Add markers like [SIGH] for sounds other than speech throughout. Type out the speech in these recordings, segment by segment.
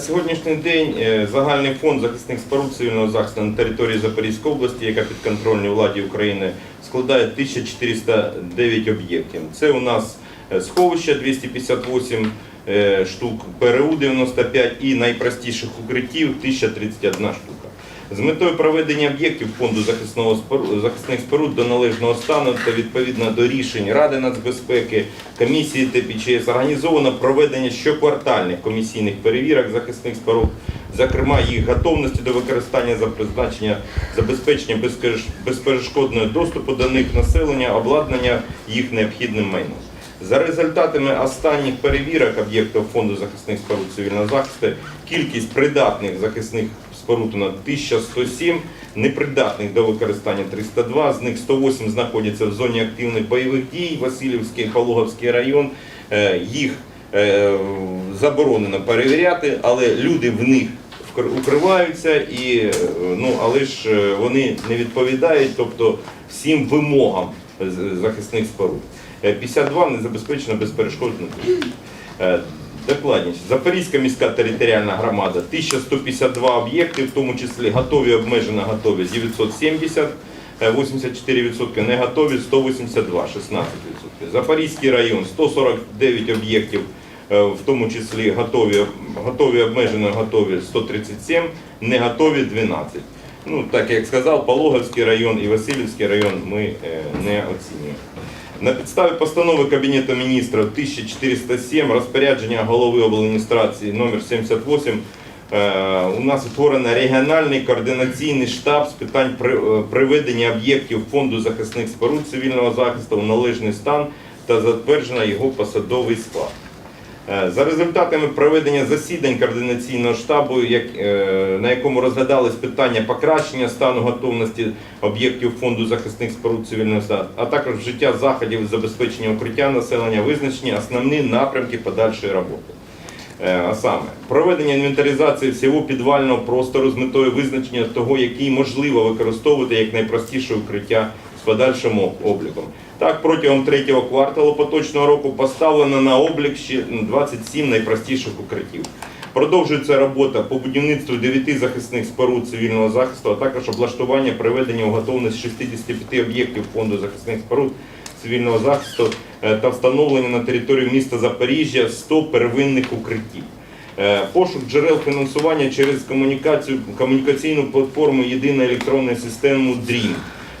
Сьогоднішній день е, загальний фонд захисних споруд цивільного захисту на території Запорізької області, яка підконтрольна владі України, складає 1409 об'єктів. Це у нас е, сховища 258 е, штук, ПРУ 95 і найпростіших укриттів 1031 штука. З метою проведення об'єктів фонду захисного захисних споруд до належного стану та відповідно до рішень Ради нацбезпеки, комісії ТПЧС організовано проведення щоквартальних комісійних перевірок захисних споруд, зокрема їх готовності до використання за призначення забезпечення безпереш- безперешкодного доступу до них населення, обладнання їх необхідним майном. За результатами останніх перевірок об'єктів фонду захисних споруд цивільного захисту, кількість придатних захисних споруд у 1107, непридатних до використання 302, з них 108 знаходяться в зоні активних бойових дій, Васильівський, Пологовський район. Е, Їх е, заборонено перевіряти, але люди в них укриваються, і, е, ну, але ж вони не відповідають тобто, всім вимогам захисних споруд. Е, 52 не забезпечено безперешкодно. Е, Докладніше. Запорізька міська територіальна громада 1152 об'єкти, в тому числі готові, обмежено готові 970, е, 84%, не готові 182, 16%. Запорізький район 149 об'єктів, е, в тому числі готові, готові обмежено готові 137, не готові 12. Ну, так як сказав, Пологовський район і Васильівський район ми е, не оцінюємо. На підставі постанови Кабінету міністрів 1407 розпорядження голови обладміністрації номер 78 е, у нас утворено регіональний координаційний штаб з питань е, приведення об'єктів фонду захисних споруд цивільного захисту в належний стан та затверджено його посадовий склад. Е, За результатами проведення засідань координаційного штабу, е, на якому розглядались питання покращення стану готовності об'єктів фонду захисних споруд цивільного стату, а також вжиття заходів забезпечення укриття населення, визначені основні напрямки подальшої роботи. Е, А саме проведення інвентаризації всього підвального простору з метою визначення того, який можливо використовувати як найпростіше укриття з подальшим обліком. Так, протягом третього кварталу поточного року поставлено на облік ще 27 найпростіших укриттів. Продовжується робота по будівництву 9 захисних споруд цивільного захисту, а також облаштування приведення у готовність 65 об'єктів фонду захисних споруд цивільного захисту е, та встановлення на території міста Запоріжжя 100 первинних укриттів. Е, Пошук джерел фінансування через комунікаційну платформу Єдина електронна система DREAM.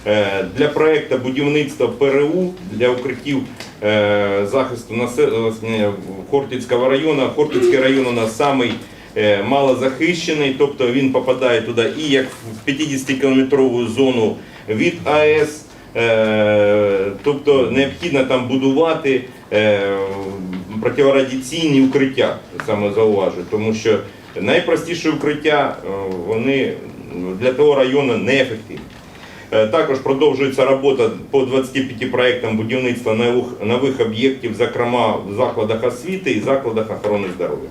Е, Для проекту будівництва ПРУ для укриттів е, захисту населення Хортицького району. Хортицький район у нас самий е, малозахищений, тобто він попадає туди і як в 50-кілометрову зону від АЕС, тобто необхідно там будувати протирадіаційні укриття, саме зауважу, тому що найпростіші укриття вони для того району неефективні. Е, Також продовжується робота по 25 проєктам будівництва нових, об'єктів, зокрема в закладах освіти і закладах охорони здоров'я.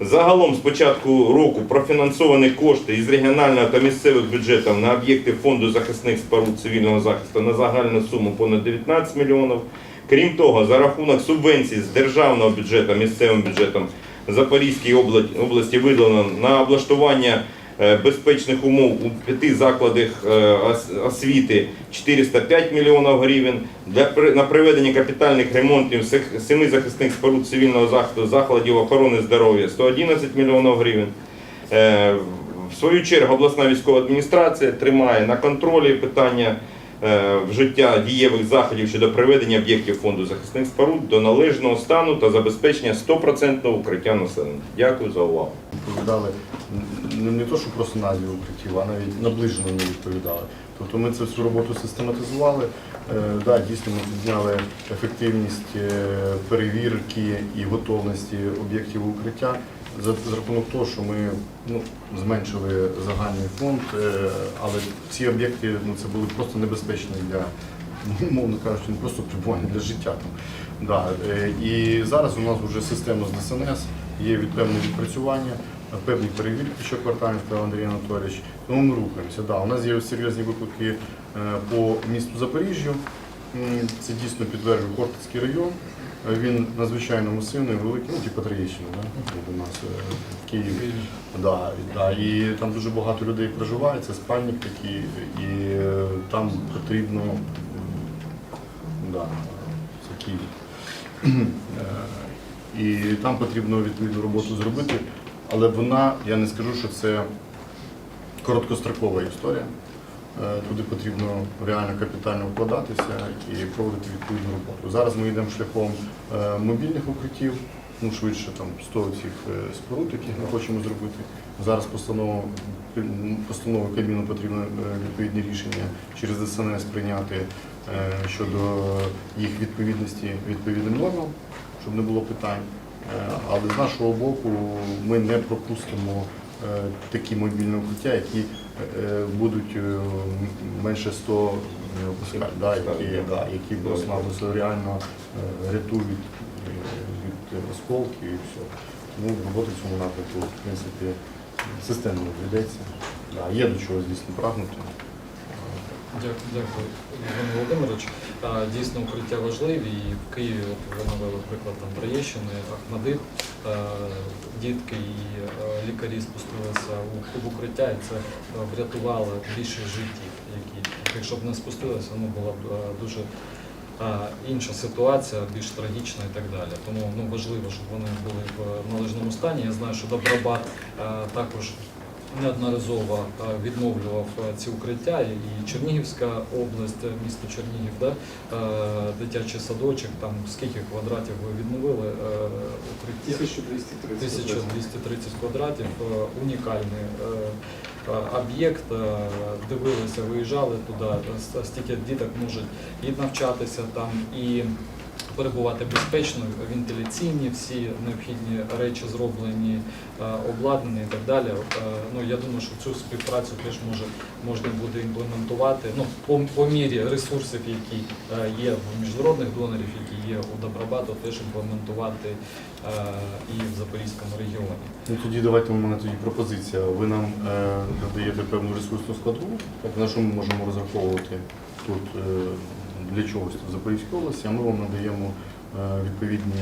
Загалом з початку року профінансовані кошти із регіонального та місцевих бюджетів на об'єкти фонду захисних споруд цивільного захисту на загальну суму понад 19 мільйонів. Крім того, за рахунок субвенцій з державного бюджету місцевим бюджетом Запорізькій обла- області виділено на облаштування безпечних умов у п'яти закладах е, освіти 405 мільйонів гривень, на проведення капітальних ремонтів семи захисних споруд цивільного захисту закладів охорони здоров'я 111 мільйонів гривень. Е, В свою чергу обласна військова адміністрація тримає на контролі питання е, вжиття дієвих заходів щодо приведення об'єктів фонду захисних споруд до належного стану та забезпечення 100% укриття населення. Дякую за увагу. Не, не то, що просто назві укриттів, а навіть наближено не відповідали. Тобто ми цю всю роботу систематизували. Е, да, дійсно, ми підняли ефективність е, перевірки і готовності об'єктів укриття за, за рахунок того, що ми ну, зменшили загальний фонд, е, але ці об'єкти ну, це були просто небезпечні для, умовно кажучи, не просто прибування для життя. Да, е, і зараз у нас вже система з ДСНС, є певне відпрацювання, певні перевірки щоквартальні, сказав Андрій Анатолійович. Тому ми рухаємося. Да, у нас є серйозні виклики е, по місту Запоріжжю. Це дійсно підтверджує Хортицький район. Е, Він надзвичайно масивний, великий, ну типу Троєщина, да? у нас е, в Києві. Да, і- да, і там дуже багато людей проживає, це спальник такий, і там потрібно да, це Київ. [CLEARS THROAT] І там потрібно відповідну роботу зробити, але вона, я не скажу, що це короткострокова історія. Е, Туди потрібно реально капітально вкладатися і проводити відповідну роботу. Зараз ми йдемо шляхом е, мобільних укриттів, ну швидше там 100 цих е, споруд, яких ми хочемо зробити. Зараз постанову постанову Кабміну потрібно відповідні рішення через ДСНС прийняти щодо їх відповідності відповідним нормам, щоб не було питань. Е, Але з нашого боку ми не пропустимо е, такі мобільні укриття, які е, будуть менше 100 не да, які, да, які просто реально рятують від осколків і все. Тому робота в цьому напрямку, в принципі, системно ведеться. Да, є до чого, звісно, прагнути. Дякую, дякую, Іван Володимирович. Дійсно, укриття важливі. І в Києві ви навели приклад там Троєщини, Ахмадит. Дітки і лікарі спустилися в укриття, і це врятувало більше життів, які якщо б не спустилися, ну була б дуже інша ситуація, більш трагічна і так далі. Тому ну важливо, щоб вони були в належному стані. Я знаю, що Добробат також неодноразово е, відновлював е, ці укриття, і Чернігівська область, е, місто Чернігів, да, дитячий садочок, там скільки квадратів ви відновили укриття? 1230. 1230 квадратів, унікальний об'єкт. Дивилися, виїжджали туди, стільки діток можуть і навчатися там, і перебувати безпечно, вентиляційні всі необхідні речі зроблені, е, обладнані і так далі. Е, Ну, я думаю, що цю співпрацю теж може, можна буде імплементувати ну, по, по мірі ресурсів, які е, є в міжнародних донорів, які є у Добробату, теж імплементувати і в Запорізькому регіоні. Ну тоді давайте у мене тоді пропозиція. Ви нам надаєте певну ресурсну складову, так на що ми можемо розраховувати тут для чогось в Запорізькій області, а ми вам надаємо е, відповідні,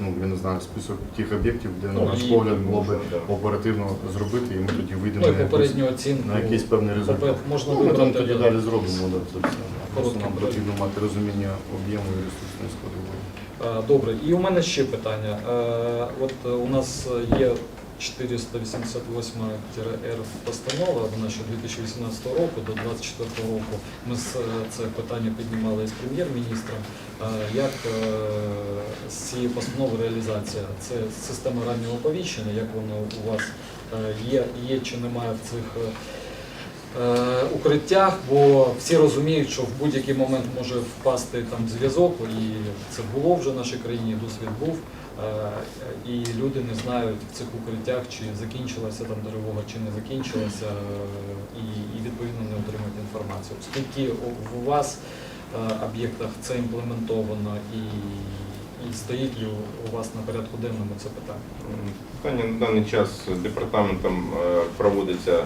ну я не знаю, список тих об'єктів, де на Ну, наш погляд було б оперативно зробити, і ми тоді вийдемо Ну на якусь- на якийсь певний результат. Можна Ну, ми там тоді далі зробимо. Да, це все. Просто нам потрібно мати розуміння об'єму і ресурсної складової. Е, Добре, і у мене ще питання. Е, От у нас є 488-р постанова, вона ще 2018 року до 2024 року. Ми е, це питання піднімали з прем'єр-міністром. Е, Як е, з цієї постанови реалізація? Це система раннього оповіщення, як воно у вас є, є чи немає в цих укриттях, бо всі розуміють, що в будь-який момент може впасти там зв'язок, і це було вже в нашій країні, досвід був. Е, І люди не знають в цих укриттях, чи закінчилася там тривога, чи не закінчилася, е, і, і відповідно не отримують інформацію. Оскільки у вас е, об'єктах це імплементовано і, і стоїть ли у вас на порядку денному це питання? Питання на даний час департаментом е, проводиться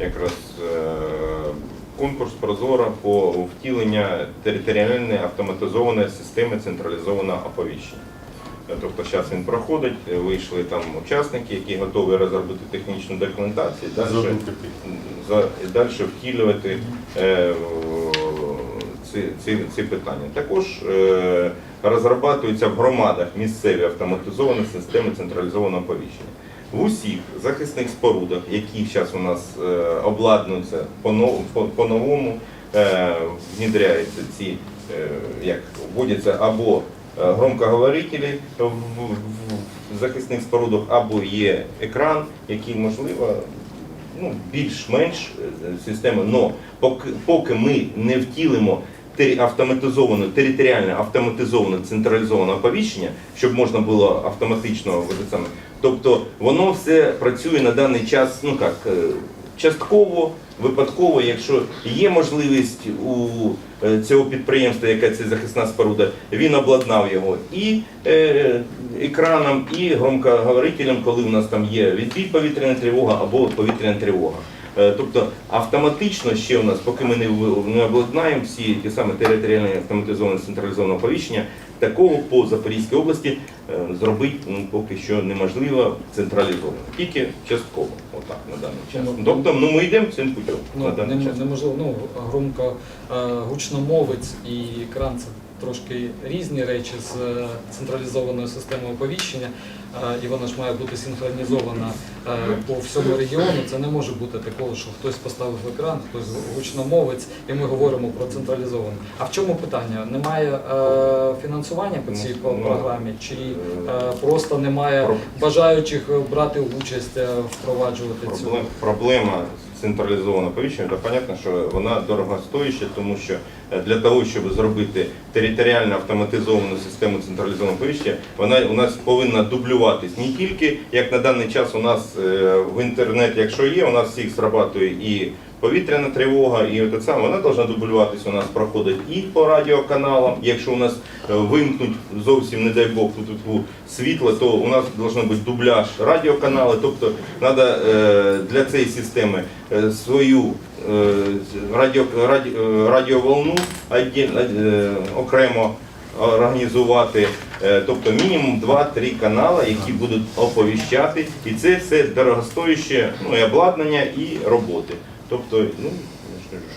якраз е, конкурс Прозоро по втілення територіальної автоматизованої системи централізованого оповіщення. Е, Тобто зараз він проходить, е, вийшли там учасники, які готові розробити технічну документацію. І далі втілювати ці, ці, ці питання. Також розробляються в громадах місцеві автоматизовані системи централізованого оповіщення. В усіх захисних спорудах, які зараз у нас е, обладнуються по-новому, по, по-новому е, ці, е, як вводяться або громкоговорителі в, захисних спорудах, або є екран, який можливо ну, більш-менш система. Но поки, поки ми не втілимо те- автоматизоване, територіальне автоматизоване централізоване оповіщення, щоб можна було автоматично саме. Тобто воно все працює на даний час, ну як, е, частково, випадково, якщо є можливість у е, цього підприємства, яке це захисна споруда, він обладнав його і е, екраном, і громкоговорителем, коли у нас там є відбій повітряна тривога або повітряна тривога. Тобто автоматично ще у нас, поки ми не, обладнаємо всі ті самі територіальні автоматизовані централізовані оповіщення, такого по Запорізькій області е, зробити ну, поки що неможливо централізовано. Тільки частково, отак на даний час. Ну, Тобто, ну ми йдемо цим путем на Ну, даний не, час. неможливо, ну, громко е, гучномовець і екран це трошки різні речі з е, централізованою системою оповіщення, і вона ж має бути синхронізована е, по всьому регіону. Це не може бути такого, що хтось поставив екран, хтось гучномовець, і ми говоримо про централізовану. А в чому питання? Немає е, фінансування по цій Ну, ну, програмі, чи е, просто немає бажаючих брати участь, е, впроваджувати цю? Проблема централізованого повіщення, то понятно, що вона дорогостояща, тому що е, для того, щоб зробити територіально автоматизовану систему централізованого повіщення, вона у нас повинна дублюватись. Не тільки як на даний час у нас е, в інтернеті, якщо є, у нас всіх срабатує і повітряна тривога, і от саме вона повинна дублюватись. У нас проходить і по радіоканалам. Якщо у нас е, вимкнуть зовсім, не дай Бог, тут, тут світло, то у нас должен бути дубляж радіоканали. Тобто треба для цієї системи е, свою е, радіо, раді, радіоволну окремо організувати, тобто мінімум 2-3 канали, які будуть оповіщати, і це все дорогостояще ну, і обладнання, і роботи. Тобто, ну,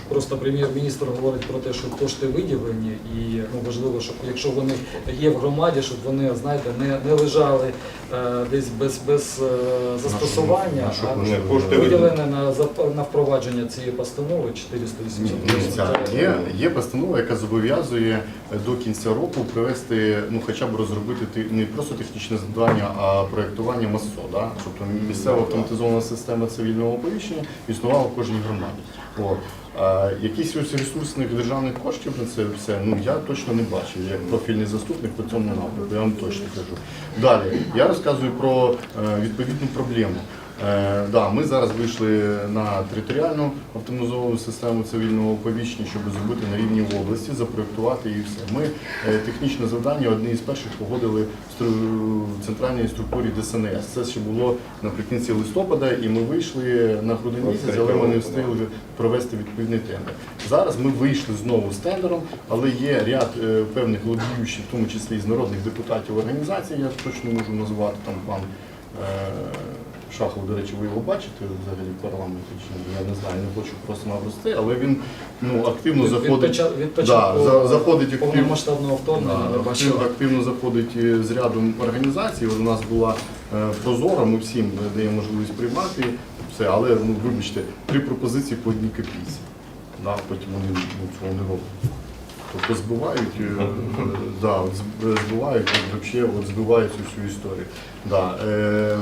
Просто прем'єр-міністр говорить про те, що кошти виділені, і ну, важливо, щоб якщо вони є в громаді, щоб вони знаєте, не, не лежали е, десь без, без е, застосування, а кошти виділені на, на впровадження цієї постанови 488. Дивіться, є, є постанова, яка зобов'язує до кінця року привести, ну хоча б розробити не просто технічне завдання, а проєктування МАСО. Да? Тобто місцева автоматизована система цивільного оповіщення існувала в кожній громаді. От. Якісь ось ресурсних державних коштів на це все, ну я точно не бачив, як профільний заступник по цьому напрямку, я вам точно кажу. Далі, я розказую про е, відповідну проблему. Е, да, ми зараз вийшли на територіальну автоматизовану систему цивільного оповіщення, щоб зробити на рівні області, запроектувати і все. Ми е, технічне завдання одне із перших погодили в центральній структурі ДСНС. Це ще було наприкінці листопада, і ми вийшли на грудень місяць, але ми не встигли провести відповідний тендер. Зараз ми вийшли знову з тендером, але є ряд е, певних лобіючих, в тому числі з народних депутатів організацій, я точно можу назвати там пан. Шахов, до речі, ви його бачите взагалі в парламенті чи? Я не знаю, не хочу просто наврости, але він ну, активно Від, заходить. від Да, за- заходить активно. повномасштабного вторгнення Да, активно, активно заходить з рядом організацій. У нас була е, прозора, ми всім даємо можливість приймати все, але ну, вибачте, три пропозиції по одній копійці. Да, потім вони ну, цього не роблять. Тобто збивають, е, да, збивають, от, вообще, от збивають цю всю історію. Да, е,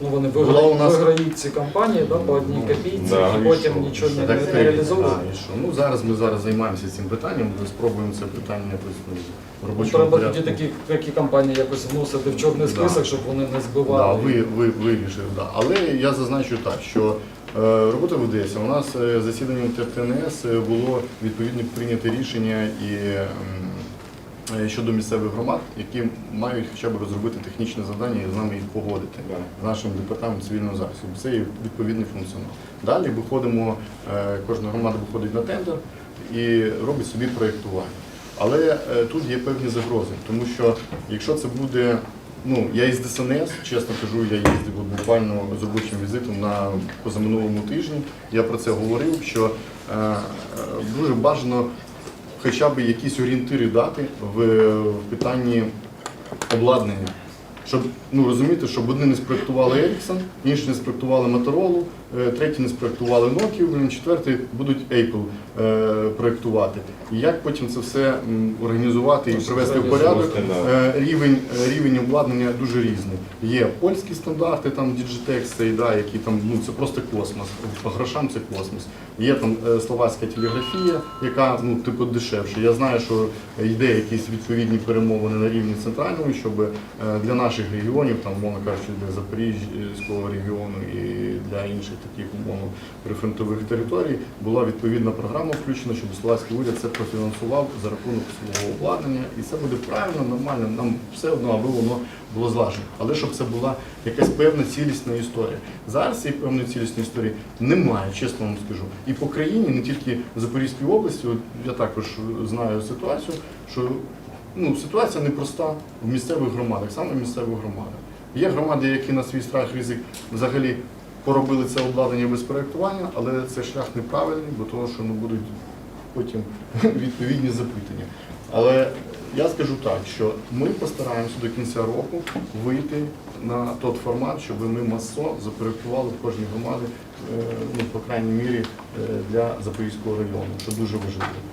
Ну, вони виграють, у нас- виграють ці кампанії да, по одній Ну, копійці, да, і і потім що? нічого не, Так, не так, реалізовують. да, і що? Ну, зараз ми зараз займаємося цим питанням, ми спробуємо це питання якось ну, в робочому треба порядку. тоді такі, такі кампанії якось вносити в чорний Да. список, щоб вони не Да, збивали. ви, ви, вирішив, да. Але я зазначу так, що е, робота ведеться. У нас е, засіданням ТРТНС е, було відповідно прийнято рішення і м, щодо місцевих громад, які мають хоча б розробити технічне завдання і з нами їх погодити з нашим департаментом цивільного захисту. Це є відповідний функціонал. Далі виходимо, е, кожна громада виходить на тендер і робить собі проєктування. Але е, тут є певні загрози, тому що якщо це буде, ну я із ДСНС, чесно кажу, я їздив буквально з робочим візитом на позаминулому тижні. Я про це говорив, що е, е, дуже бажано хоча б якісь орієнтири дати в, питанні обладнання. Щоб ну розуміти, щоб одні не спроектували Ericsson, інші не спроектували Motorola, е, треті не спроектували Nokia, блін, четверті будуть Apple е, проектувати. І як потім це все організувати і привести в порядок? Е, Рівень, рівень обладнання дуже різний. Є польські стандарти, там Digitex, да, які там ну це просто космос. По грошам це космос. Є там словацька телеграфія, яка ну типу дешевше. Я знаю, що йде якісь відповідні перемовини на рівні центральному, щоб для наших регіонів, там умовно кажучи, для Запорізького регіону і для інших таких умовно прифронтових територій була відповідна програма включена, щоб словацький уряд це профінансував за рахунок свого обладнання, і це буде правильно, нормально. Нам все одно, аби воно було злажено. Але щоб це була якась певна цілісна історія. Зараз цієї певної цілісної історії немає, чесно вам скажу. І по країні, не тільки в Запорізькій області, от я також знаю ситуацію, що ну, ситуація непроста в місцевих громадах, саме в місцевих громадах. Є громади, які на свій страх ризик взагалі поробили це обладнання без проєктування, але це шлях неправильний, бо того, що ну, будуть потім [LAUGHS] відповідні запитання. Але я скажу так, що ми постараємося до кінця року вийти на той формат, щоб ми масо запроєктували в кожній громаді, е, ну, по крайній мірі, е, для Запорізького району, що дуже важливо.